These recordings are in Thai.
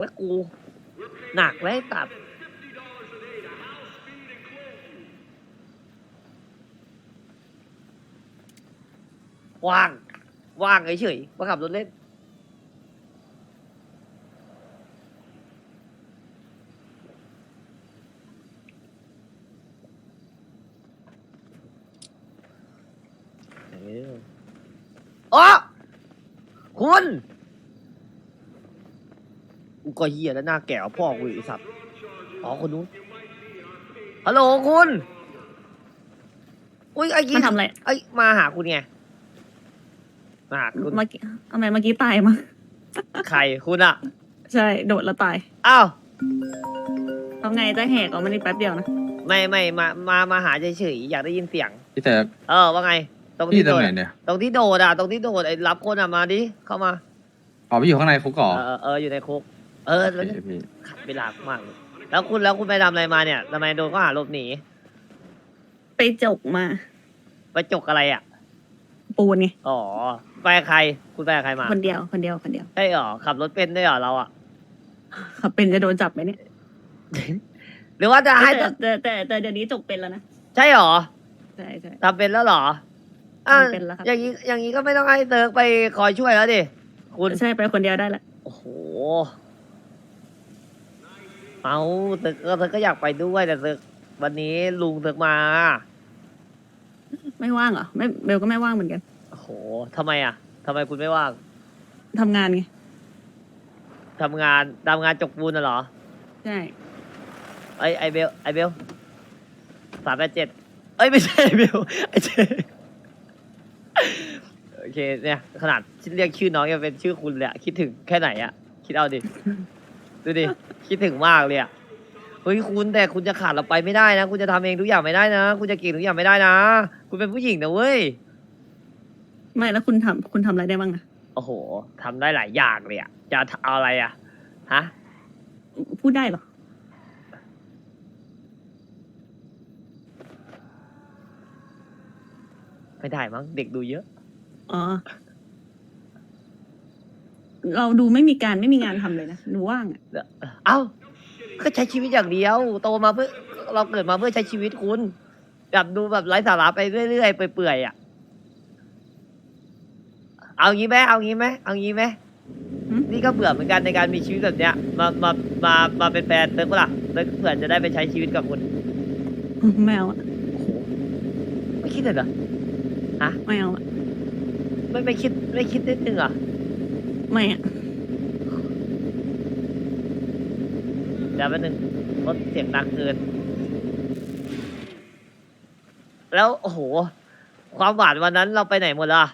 แล้วกู หนักเลยตัดว่าง ว่างเฉยๆมาขับรถเล่นเอออ๋อคุณ กูก็เฮียแล้วหน้าแก่กว่าพ่อกูอีกไอ้สัตว์อ๋อคนนู้นฮัลโหลคุณอุ้ยไอ้กี้มันทำอะไรไอ้ยมาหาคุณไงมาหาคุณเมื่อกี้ทำไมเมื่อกี้ตายมา ใครคุณอะใช่ โดดแล้วตายอ้าวทำไงจะแหกออกมาในแป๊บเดียวนะ ไม่ไม่มามามาหาเฉยๆอยากได้ยินเสียง พี่เติร์กเออว่าไง ตรงพี่ที่ตรโดงดไหนเนี่ย ตรงที่โดดอะตรงที่โดดไอ้รับคนอะมาดิเข้ามาอ๋อพี่อยู่ข้างในคุกก่อเออเออเอออยู่ในคุก เออแล้วพี่พี่ขัดเวลามากเลยแล้วคุณแล้วคุณไปทำอะไรมาเนี่ยทำไมโดนข้อหาหลบหนีไปจกมาไปจกอะไรอะ ปูนไงอ๋อ ไปกับใคร คุณไปกับใครมาคนเดียวคนเดียวคนเดียวใช่หรอ ขับรถเป็นด้วยเหรอเราอะ ขับเป็นจะโดนจับไหมเนี่ยหรือว่าจะให้แต่แต่แต่แต่เดี๋ยวนี้จกเป็นแล้วนะใช่หรอใช่ใช่ ทำเป็นแล้วเหรออะทำเป็นแล้วครับ อย่างนี้อย่างนี้ก็ไม่ต้องให้เติร์กไปคอยช่วยแล้วดิ คุณ ใช่ไปคนเดียวได้ละ โอ้โห เอาเติร์กก็เติร์กก็อยากไปด้วยแต่เติร์กวันนี้ลุงเติร์กมา ไม่ว่างเหรอไม่เบลก็ไม่ว่างเหมือนกันโอ้โหทำไมอะทำไมคุณไม่ว่างทำงานไงทำงานทำงานจกปูนน่ะเหรอ ใช่ไอไอเบลไอเบลสามแปดเจ็ดเอ้ยไม่ใช่ไอเบลไอเจโอเคเนี่ยขนาดเรียกชื่อน้องยังเป็นชื่อคุณเลยอะคิดถึงแค่ไหนอะคิดเอาดิ ดูดิ คิดถึงมากเลยอะเฮ้ยคุณแต่คุณจะขาดเราไปไม่ได้นะ คุณจะทำเองทุกอย่างไม่ได้นะ คุณจะเก่งทุกอย่างไม่ได้นะ คุณเป็นผู้หญิงนะเว้ย ไม่แล้วคุณทำคุณทำอะไรได้บ้างอะโอ้โหทำได้หลายอย่างเลยอะจะเอาอะไรอะฮะ พูดได้เหรอ ไม่ได้มั้ง เด็กดูเยอะ อ๋อ เราดูไม่มีการไม่มีงานทำเลยนะหนูว่างอะเอ้าก็ใช้ชีวิตอย่างเดียว โตมาเพื่อเราเกิดมาเพื่อใช้ชีวิตคุณ แบบดูแบบไร้สาระไปเรื่อยๆไปเปื่อยๆอะ เอางี้ไหมเอางี้ไหมเอางี้ไหมหึนี่ก็เบื่อเหมือนกันในการมีชีวิตแบบเนี้ย มามามามาเป็นแฟนเติร์กปะล่ะเติร์กเผื่อจะได้ไปใช้ชีวิตกับคุณไม่เอาอะโอ้โหไม่คิดเลยเหรอไม่เอาอะไม่ไม่คิดไม่คิดนิดนึงเหรอ ไม่อะเดี๋ยวแป๊บนึงรถเสียงดังเกิน แล้วโอ้โห ความหวานวันนั้นเราไปไหนหมดล่ะ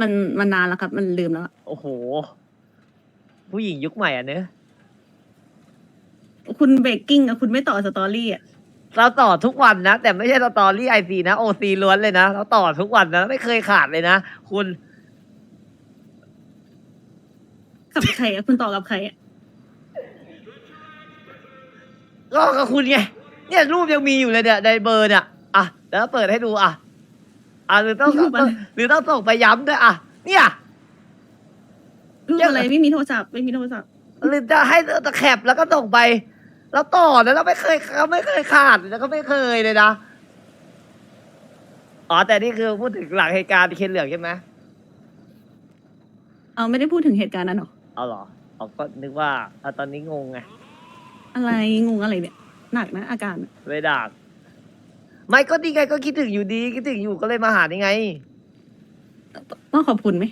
มันมันนานแล้วครับ มันลืมแล้วอะโอ้โห ผู้หญิงยุคใหม่อะเนอะคุณเบรกกิ้งอะคุณไม่ต่อสตอรี่อะเราต่อทุกวันนะ แต่ไม่ใช่สตอรี่ไอซีนะโอซีล้วนเลยนะ เราต่อทุกวันนะ ไม่เคยขาดเลยนะ คุณ กับใครอะคุณต่อกับใครอะก็กับคุณไง เนี่ยรูปยังมีอยู่เลยเนี่ยในเบอร์เนี่ย อะ แล้วเปิดให้ดูอะ อะหรือต้องหรือต้องส่งไปย้ำด้วยอะ เนี่ย รูปอะไรไม่มีโทรศัพท์ไม่มีโทรศัพท์หรือจะให้ตะแคบแล้วก็ส่งไป แล้วต่อนะเราไม่เคยเราไม่เคยขาดแล้วก็ไม่เคยเลยนะ อ๋อ แต่นี่คือพูดถึงหลังเหตุการณ์เคนเหลืองใช่ไหมเอาไม่ได้พูดถึงเหตุการณ์นั้นหรอ เอาเหรอเอาก็นึกว่าเอาตอนนี้งงไงอะไรงงอะไรเนี่ยหนักนะอาการอะไม่ด่าไม่ก็ดีไงก็คิดถึงอยู่ดี คิดถึงอยู่ก็เลยมาหานี่ไง ต้องขอบคุณไหม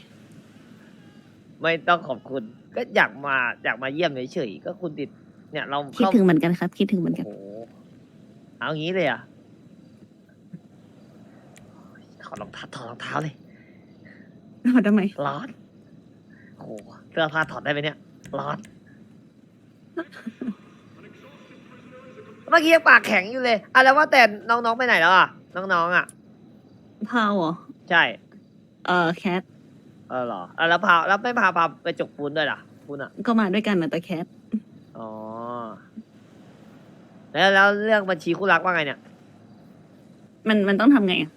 ไม่ต้องขอบคุณ ก็อยากมาอยากมาเยี่ยมเฉยๆก็คุณติด เนี่ยเราคิดเข้าถึงเหมือนกันครับ คิดถึงเหมือนโอ้กันโหเอางี้เลยเหรอะถอดรองเท้าถอดรองเท้าเลย ถอดทำไมร้อน โอ้โหเสื้อผ้าถอดได้ไหมเนี่ยร้อน เมื่อกี้ยังปากแข็งอยู่เลยอะแล้วว่าแต่น้องๆไปไหนแล้วอะ น้องๆอะ พาวเหรอใช่ เออแคทเออเหรออะแล้วพาแล้วไม่พาพาไปจกปูนด้วยล่ะปูนอะ ก็มาด้วยกันนะแต่แคทอ๋อ แล้วแล้วเรื่องบัญชีคู่รักว่าไงเนี่ย มันมันต้องทำไงอะ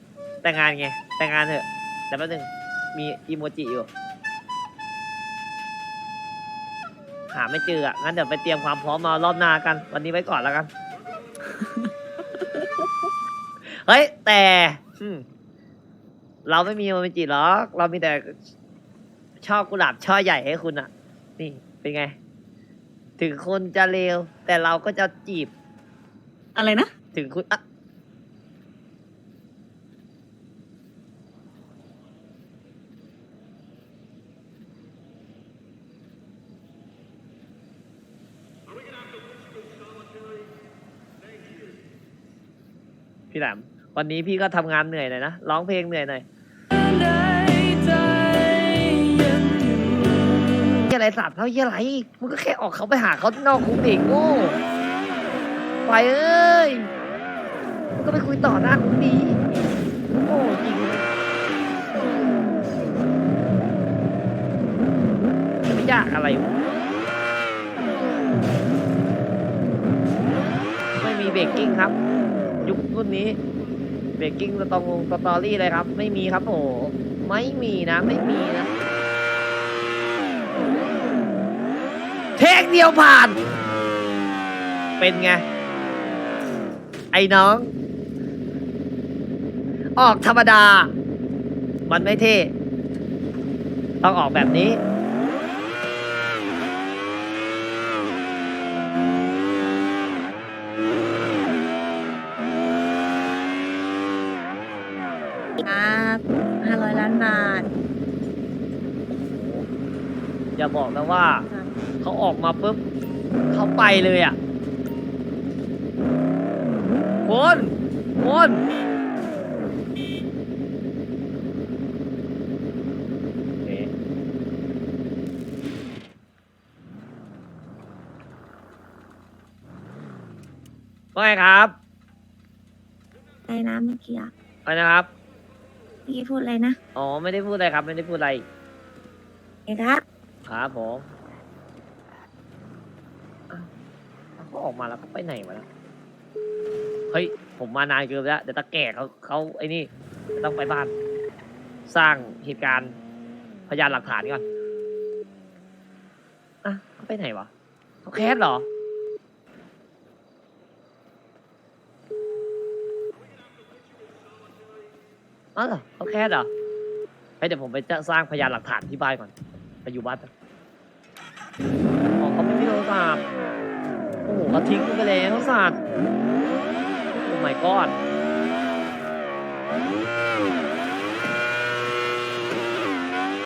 แต่งงานไง แต่งงานเถอะ แต่แป๊บนึงมีอีโมจิอยู่ หาไม่เจออะงั้นเดี๋ยวไปเตรียมความพร้อมมารอบหน้ากัน วันนี้ไว้ก่อนแล้วกัน เฮ้ย แต่อืมเราไม่มีโมเมจิหรอก เรามีแต่ช่อกุหลาบช่อใหญ่ให้คุณอะ นี่เป็นไง ถึงคุณจะเลวแต่เราก็จะจีบ อะไรนะ ถึงคุณอะ พี่แหลมวันนี้พี่ก็ทำงานเหนื่อยหน่อยนะร้องเพลงเหนื่อยหน่อยเหี้ยอะไรสัตว์เท่าเหี้ยอะไรมึงก็แค่ออกเขาไปหาเขานอกคุกเองโง่ไปเอ้ยมึงก็ไปคุยต่อหน้าคุกดีโง่จริงจะไม่ยากอะไรวะไม่มีเบรกกิ้งครับ ยุครุ่นนี้เบรกกิ้งสตองสตอรี่เลยครับ ไม่มีครับโอ้ไม่มีนะ ไม่มีนะเทคเดียวผ่าน เป็นไง ไอ้น้อง ออกธรรมดา มันไม่เท่ ต้องออกแบบนี้ ครับห้าร้อยล้านบาท อย่าบอกนะว่าครับเขาออกมาปุ๊บเขาไปเลยอะคนคนเอ๊ะว่าไงครับอะไรนะเมื่อกี้อะอะไรนะครับ เมื่อกี้พูดอะไรนะ อ๋อ ไม่ได้พูดอะไรครับ ไม่ได้พูดอะไร เอกครับ ครับผมอ้าวแล้วเขาออกมาแล้วเขาไปไหนวะนะเฮ้ย ผมมานานเกินไปแล้ว เดี๋ยวตาแก่เขาเขาไอ้นี่ต้องไปบ้าน สร้างเหตุการณ์พยานหลักฐานก่อนอะเขาไปไหนวะเขาแคสเหรอ อ้าวเหรอเขาแคสเหรอเฮ้ยเดี๋ยวผมไปจะสร้างพยานหลักฐานที่บ้านก่อน ไปอยู่บ้านแป๊บอ๋อเขาไม่มีโทรศัพท์โอ้โหเขาทิ้งกูไปแล้วสัตว์โอ้ my god